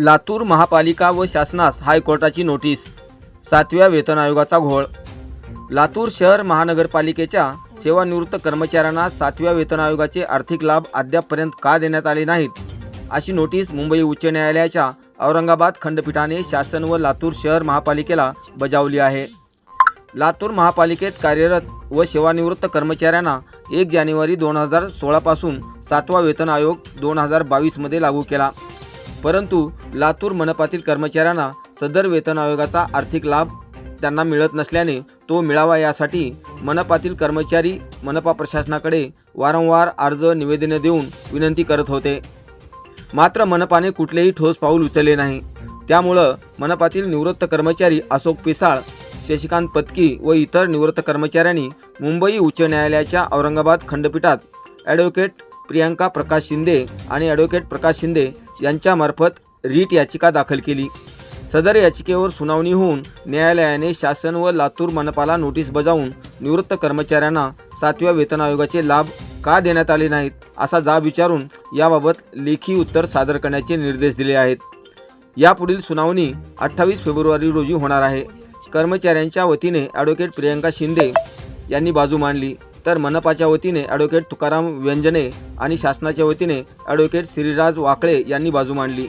लातूर महापालिका व शासनास हायकोर्टाची नोटीस. सातव्या वेतन आयोगाचा घोळ. लातूर शहर महानगरपालिकेच्या सेवानिवृत्त कर्मचाऱ्यांना सातव्या वेतन आयोगाचे आर्थिक लाभ अद्यापपर्यंत का देण्यात आले नाहीत? अशी नोटीस मुंबई उच्च न्यायालयाच्या औरंगाबाद खंडपीठाने शासन व लातूर शहर महापालिकेला बजावली आहे. लातूर महापालिकेत कार्यरत व सेवानिवृत्त कर्मचाऱ्यांना एक जानेवारी दोन हजार सोळापासून सातवा वेतन आयोग दोन हजार बावीसमध्ये लागू केला. परंतु लातूर मनपातील कर्मचाऱ्यांना सदर वेतन आयोगाचा आर्थिक लाभ त्यांना मिळत नसल्याने तो मिळावा यासाठी मनपातील कर्मचारी मनपा प्रशासनाकडे वारंवार अर्ज निवेदने देऊन विनंती करत होते. मात्र मनपाने कुठलेही ठोस पाऊल उचलले नाही. त्यामुळं मनपातील निवृत्त कर्मचारी अशोक पिसाळ शशिकांत पत्की व इतर निवृत्त कर्मचाऱ्यांनी मुंबई उच्च न्यायालयाच्या औरंगाबाद खंडपीठात ॲडव्होकेट प्रियांका प्रकाश शिंदे आणि ॲडव्होकेट प्रकाश शिंदे यांच्यामार्फत रीट याचिका दाखल केली. सदर याचिकेवर सुनावणी होऊन न्यायालयाने शासन व लातूर मनपाला नोटीस बजावून निवृत्त कर्मचाऱ्यांना सातव्या वेतन आयोगाचे लाभ का देण्यात आले नाहीत असा जाब विचारून याबाबत लेखी उत्तर सादर करण्याचे निर्देश दिले आहेत. यापुढील सुनावणी अठ्ठावीस फेब्रुवारी रोजी होणार आहे. कर्मचाऱ्यांच्या वतीने ॲडव्होकेट प्रियंका शिंदे यांनी बाजू मांडली. तर मनपाच्या वतीने ॲडव्होकेट तुकाराम व्यंजने आणि शासनाच्या वतीने ॲडव्होकेट श्रीराज वाकळे यांनी बाजू मांडली.